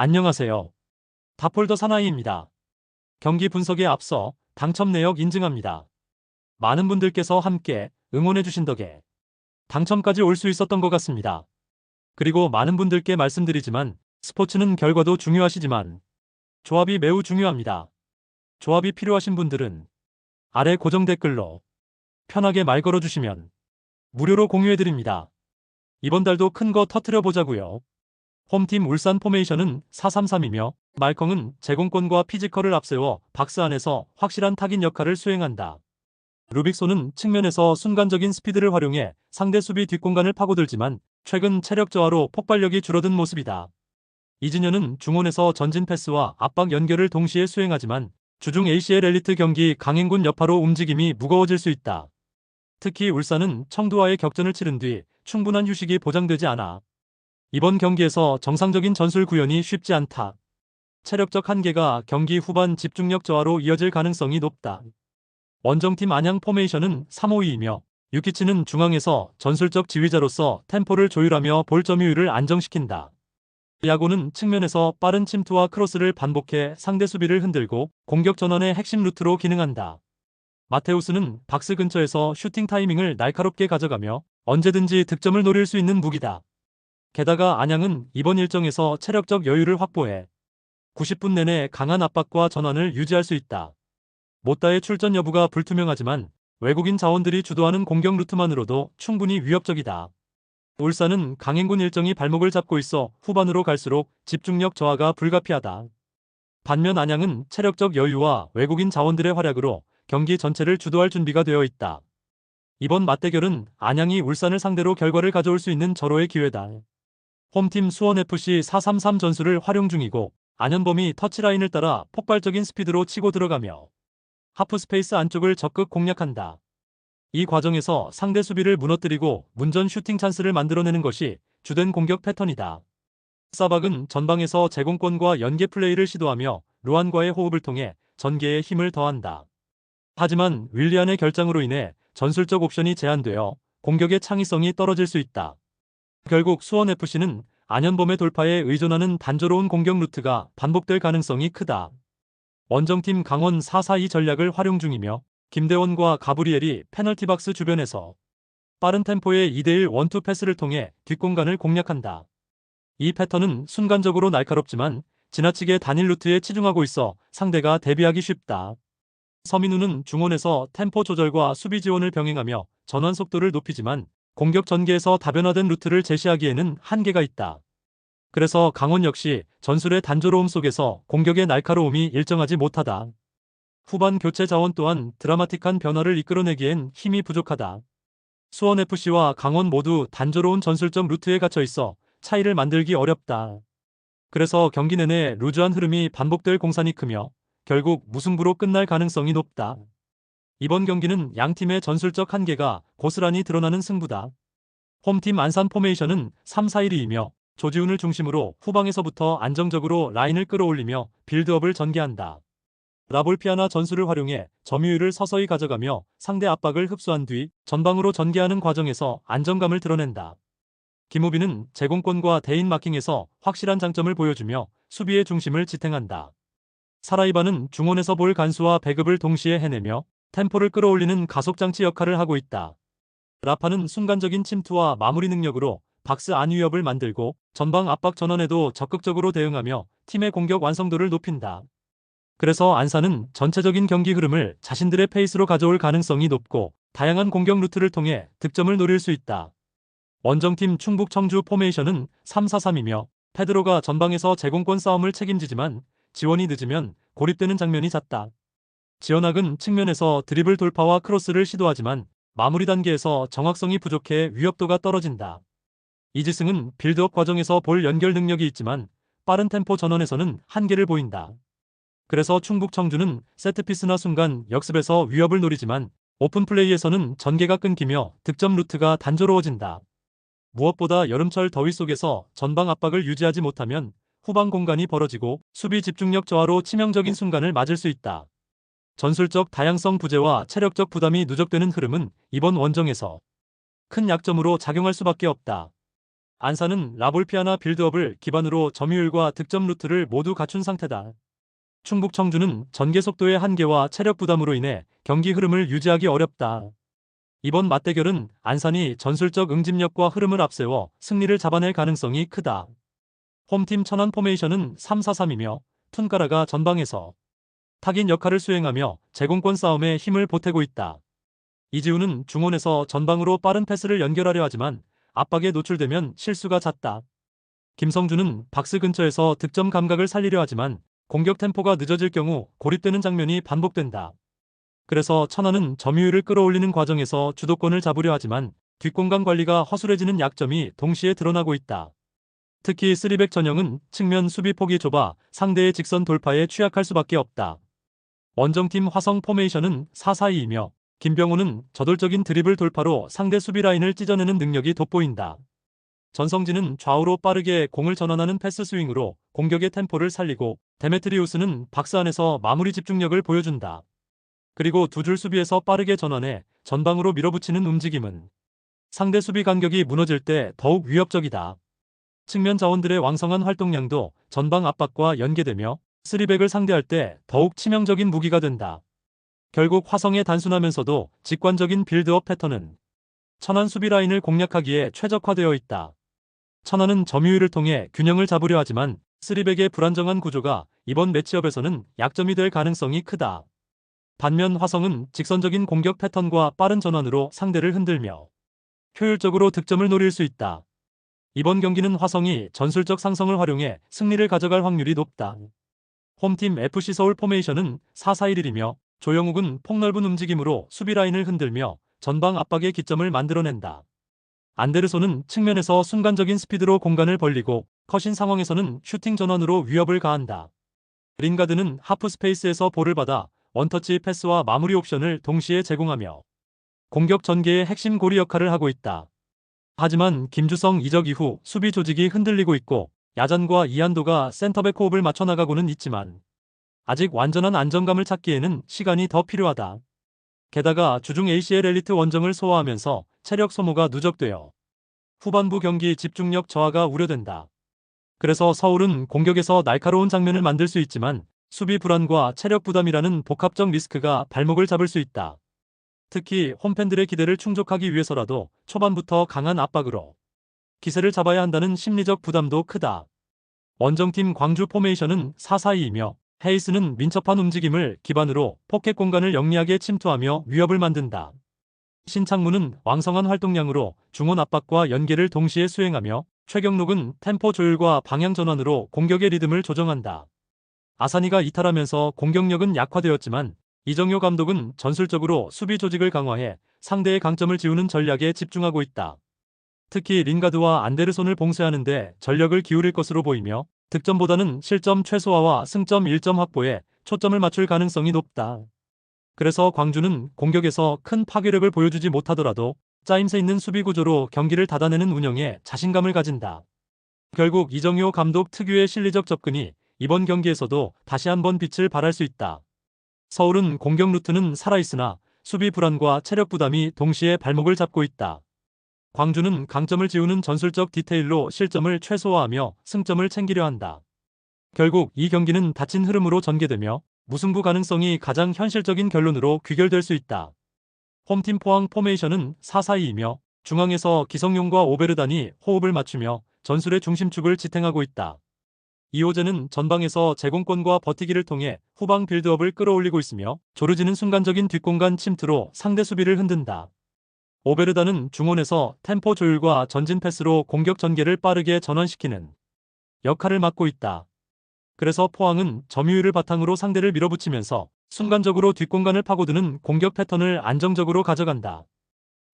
안녕하세요. 다폴더 사나이입니다. 경기 분석에 앞서 당첨 내역 인증합니다. 많은 분들께서 함께 응원해 주신 덕에 당첨까지 올 수 있었던 것 같습니다. 그리고 많은 분들께 말씀드리지만 스포츠는 결과도 중요하시지만 조합이 매우 중요합니다. 조합이 필요하신 분들은 아래 고정 댓글로 편하게 말 걸어주시면 무료로 공유해드립니다. 이번 달도 큰 거 터트려 보자고요. 홈팀 울산 포메이션은 433이며 말컹은 제공권과 피지컬을 앞세워 박스 안에서 확실한 타깃 역할을 수행한다. 루빅소는 측면에서 순간적인 스피드를 활용해 상대 수비 뒷공간을 파고들지만 최근 체력 저하로 폭발력이 줄어든 모습이다. 이진현은 중원에서 전진 패스와 압박 연결을 동시에 수행하지만 주중 ACL 엘리트 경기 강행군 여파로 움직임이 무거워질 수 있다. 특히 울산은 청두와의 격전을 치른 뒤 충분한 휴식이 보장되지 않아 이번 경기에서 정상적인 전술 구현이 쉽지 않다. 체력적 한계가 경기 후반 집중력 저하로 이어질 가능성이 높다. 원정팀 안양 포메이션은 3-5-2이며 유키치는 중앙에서 전술적 지휘자로서 템포를 조율하며 볼 점유율을 안정시킨다. 야구는 측면에서 빠른 침투와 크로스를 반복해 상대 수비를 흔들고 공격 전환의 핵심 루트로 기능한다. 마테우스는 박스 근처에서 슈팅 타이밍을 날카롭게 가져가며 언제든지 득점을 노릴 수 있는 무기다. 게다가 안양은 이번 일정에서 체력적 여유를 확보해 90분 내내 강한 압박과 전환을 유지할 수 있다. 못다의 출전 여부가 불투명하지만 외국인 자원들이 주도하는 공격 루트만으로도 충분히 위협적이다. 울산은 강행군 일정이 발목을 잡고 있어 후반으로 갈수록 집중력 저하가 불가피하다. 반면 안양은 체력적 여유와 외국인 자원들의 활약으로 경기 전체를 주도할 준비가 되어 있다. 이번 맞대결은 안양이 울산을 상대로 결과를 가져올 수 있는 절호의 기회다. 홈팀 수원FC 433 전술을 활용 중이고 안현범이 터치라인을 따라 폭발적인 스피드로 치고 들어가며 하프스페이스 안쪽을 적극 공략한다. 이 과정에서 상대 수비를 무너뜨리고 문전 슈팅 찬스를 만들어내는 것이 주된 공격 패턴이다. 사박은 전방에서 제공권과 연계 플레이를 시도하며 루안과의 호흡을 통해 전개에 힘을 더한다. 하지만 윌리안의 결장으로 인해 전술적 옵션이 제한되어 공격의 창의성이 떨어질 수 있다. 결국 수원FC는 안현범의 돌파에 의존하는 단조로운 공격 루트가 반복될 가능성이 크다. 원정팀 강원 442 전략을 활용 중이며 김대원과 가브리엘이 페널티박스 주변에서 빠른 템포의 2대1 원투 패스를 통해 뒷공간을 공략한다. 이 패턴은 순간적으로 날카롭지만 지나치게 단일 루트에 치중하고 있어 상대가 대비하기 쉽다. 서민우는 중원에서 템포 조절과 수비 지원을 병행하며 전환 속도를 높이지만 공격 전개에서 다변화된 루트를 제시하기에는 한계가 있다. 그래서 강원 역시 전술의 단조로움 속에서 공격의 날카로움이 일정하지 못하다. 후반 교체 자원 또한 드라마틱한 변화를 이끌어내기엔 힘이 부족하다. 수원FC와 강원 모두 단조로운 전술적 루트에 갇혀 있어 차이를 만들기 어렵다. 그래서 경기 내내 루즈한 흐름이 반복될 공산이 크며 결국 무승부로 끝날 가능성이 높다. 이번 경기는 양 팀의 전술적 한계가 고스란히 드러나는 승부다. 홈팀 안산 포메이션은 3-4-1이며 조지훈을 중심으로 후방에서부터 안정적으로 라인을 끌어올리며 빌드업을 전개한다. 라볼피아나 전술을 활용해 점유율을 서서히 가져가며 상대 압박을 흡수한 뒤 전방으로 전개하는 과정에서 안정감을 드러낸다. 김우빈은 제공권과 대인 마킹에서 확실한 장점을 보여주며 수비의 중심을 지탱한다. 사라이바는 중원에서 볼 간수와 배급을 동시에 해내며 템포를 끌어올리는 가속장치 역할을 하고 있다. 라파는 순간적인 침투와 마무리 능력으로 박스 안 위협을 만들고 전방 압박 전환에도 적극적으로 대응하며 팀의 공격 완성도를 높인다. 그래서 안산은 전체적인 경기 흐름을 자신들의 페이스로 가져올 가능성이 높고 다양한 공격 루트를 통해 득점을 노릴 수 있다. 원정팀 충북 청주 포메이션은 3-4-3이며 페드로가 전방에서 제공권 싸움을 책임지지만 지원이 늦으면 고립되는 장면이 잦다. 지원학은 측면에서 드리블 돌파와 크로스를 시도하지만 마무리 단계에서 정확성이 부족해 위협도가 떨어진다. 이지승은 빌드업 과정에서 볼 연결 능력이 있지만 빠른 템포 전원에서는 한계를 보인다. 그래서 충북 청주는 세트피스나 순간 역습에서 위협을 노리지만 오픈 플레이에서는 전개가 끊기며 득점 루트가 단조로워진다. 무엇보다 여름철 더위 속에서 전방 압박을 유지하지 못하면 후방 공간이 벌어지고 수비 집중력 저하로 치명적인 순간을 맞을 수 있다. 전술적 다양성 부재와 체력적 부담이 누적되는 흐름은 이번 원정에서 큰 약점으로 작용할 수밖에 없다. 안산은 라볼피아나 빌드업을 기반으로 점유율과 득점 루트를 모두 갖춘 상태다. 충북 청주는 전개 속도의 한계와 체력 부담으로 인해 경기 흐름을 유지하기 어렵다. 이번 맞대결은 안산이 전술적 응집력과 흐름을 앞세워 승리를 잡아낼 가능성이 크다. 홈팀 천안 포메이션은 3-4-3이며 툰가라가 전방에서 타긴 역할을 수행하며 제공권 싸움에 힘을 보태고 있다. 이지우는 중원에서 전방으로 빠른 패스를 연결하려 하지만 압박에 노출되면 실수가 잦다. 김성주는 박스 근처에서 득점 감각을 살리려 하지만 공격 템포가 늦어질 경우 고립되는 장면이 반복된다. 그래서 천안은 점유율을 끌어올리는 과정에서 주도권을 잡으려 하지만 뒷공간 관리가 허술해지는 약점이 동시에 드러나고 있다. 특히 쓰리백 전형은 측면 수비 폭이 좁아 상대의 직선 돌파에 취약할 수밖에 없다. 원정팀 화성 포메이션은 4-4-2이며 김병호는 저돌적인 드리블 돌파로 상대 수비 라인을 찢어내는 능력이 돋보인다. 전성진은 좌우로 빠르게 공을 전환하는 패스 스윙으로 공격의 템포를 살리고 데메트리우스는 박스 안에서 마무리 집중력을 보여준다. 그리고 두 줄 수비에서 빠르게 전환해 전방으로 밀어붙이는 움직임은 상대 수비 간격이 무너질 때 더욱 위협적이다. 측면 자원들의 왕성한 활동량도 전방 압박과 연계되며 쓰리백을 상대할 때 더욱 치명적인 무기가 된다. 결국 화성의 단순하면서도 직관적인 빌드업 패턴은 천안 수비 라인을 공략하기에 최적화되어 있다. 천안은 점유율을 통해 균형을 잡으려 하지만 쓰리백의 불안정한 구조가 이번 매치업에서는 약점이 될 가능성이 크다. 반면 화성은 직선적인 공격 패턴과 빠른 전환으로 상대를 흔들며 효율적으로 득점을 노릴 수 있다. 이번 경기는 화성이 전술적 상성을 활용해 승리를 가져갈 확률이 높다. 홈팀 FC 서울 포메이션은 4-4-1이며 조영욱은 폭넓은 움직임으로 수비 라인을 흔들며 전방 압박의 기점을 만들어낸다. 안데르손은 측면에서 순간적인 스피드로 공간을 벌리고 컷인 상황에서는 슈팅 전환으로 위협을 가한다. 린가드는 하프 스페이스에서 볼을 받아 원터치 패스와 마무리 옵션을 동시에 제공하며 공격 전개의 핵심 고리 역할을 하고 있다. 하지만 김주성 이적 이후 수비 조직이 흔들리고 있고 야잔과 이한도가 센터백 호흡을 맞춰 나가고는 있지만 아직 완전한 안정감을 찾기에는 시간이 더 필요하다. 게다가 주중 ACL 엘리트 원정을 소화하면서 체력 소모가 누적되어 후반부 경기 집중력 저하가 우려된다. 그래서 서울은 공격에서 날카로운 장면을 만들 수 있지만 수비 불안과 체력 부담이라는 복합적 리스크가 발목을 잡을 수 있다. 특히 홈팬들의 기대를 충족하기 위해서라도 초반부터 강한 압박으로 기세를 잡아야 한다는 심리적 부담도 크다. 원정팀 광주 포메이션은 4-4-2이며 헤이스는 민첩한 움직임을 기반으로 포켓 공간을 영리하게 침투하며 위협을 만든다. 신창문은 왕성한 활동량으로 중원 압박과 연계를 동시에 수행하며 최경록은 템포 조율과 방향 전환으로 공격의 리듬을 조정한다. 아사니가 이탈하면서 공격력은 약화되었지만 이정효 감독은 전술적으로 수비 조직을 강화해 상대의 강점을 지우는 전략에 집중하고 있다. 특히 링가드와 안데르손을 봉쇄하는데 전력을 기울일 것으로 보이며 득점보다는 실점 최소화와 승점 1점 확보에 초점을 맞출 가능성이 높다. 그래서 광주는 공격에서 큰 파괴력을 보여주지 못하더라도 짜임새 있는 수비 구조로 경기를 닫아내는 운영에 자신감을 가진다. 결국 이정효 감독 특유의 실리적 접근이 이번 경기에서도 다시 한번 빛을 발할 수 있다. 서울은 공격 루트는 살아있으나 수비 불안과 체력 부담이 동시에 발목을 잡고 있다. 광주는 강점을 지우는 전술적 디테일로 실점을 최소화하며 승점을 챙기려 한다. 결국 이 경기는 닫힌 흐름으로 전개되며 무승부 가능성이 가장 현실적인 결론으로 귀결될 수 있다. 홈팀 포항 포메이션은 4-4-2이며 중앙에서 기성용과 오베르단이 호흡을 맞추며 전술의 중심축을 지탱하고 있다. 이호재는 전방에서 제공권과 버티기를 통해 후방 빌드업을 끌어올리고 있으며 조르지는 순간적인 뒷공간 침투로 상대 수비를 흔든다. 오베르다는 중원에서 템포 조율과 전진 패스로 공격 전개를 빠르게 전환시키는 역할을 맡고 있다. 그래서 포항은 점유율을 바탕으로 상대를 밀어붙이면서 순간적으로 뒷공간을 파고드는 공격 패턴을 안정적으로 가져간다.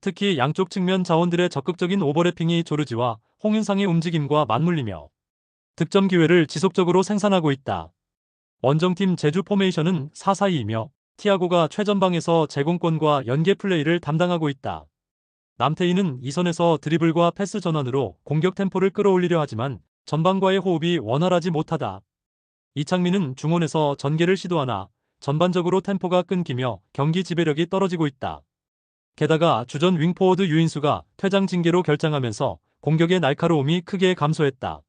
특히 양쪽 측면 자원들의 적극적인 오버래핑이 조르지와 홍윤상의 움직임과 맞물리며 득점 기회를 지속적으로 생산하고 있다. 원정팀 제주 포메이션은 4-4-2이며 티아고가 최전방에서 제공권과 연계 플레이를 담당하고 있다. 남태희는 이선에서 드리블과 패스 전환으로 공격 템포를 끌어올리려 하지만 전방과의 호흡이 원활하지 못하다. 이창민은 중원에서 전개를 시도하나 전반적으로 템포가 끊기며 경기 지배력이 떨어지고 있다. 게다가 주전 윙포워드 유인수가 퇴장 징계로 결장하면서 공격의 날카로움이 크게 감소했다.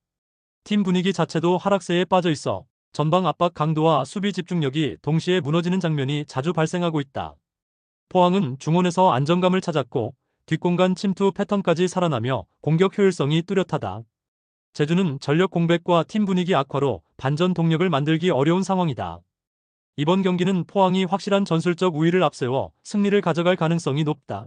팀 분위기 자체도 하락세에 빠져 있어 전방 압박 강도와 수비 집중력이 동시에 무너지는 장면이 자주 발생하고 있다. 포항은 중원에서 안정감을 찾았고 뒷공간 침투 패턴까지 살아나며 공격 효율성이 뚜렷하다. 제주는 전력 공백과 팀 분위기 악화로 반전 동력을 만들기 어려운 상황이다. 이번 경기는 포항이 확실한 전술적 우위를 앞세워 승리를 가져갈 가능성이 높다.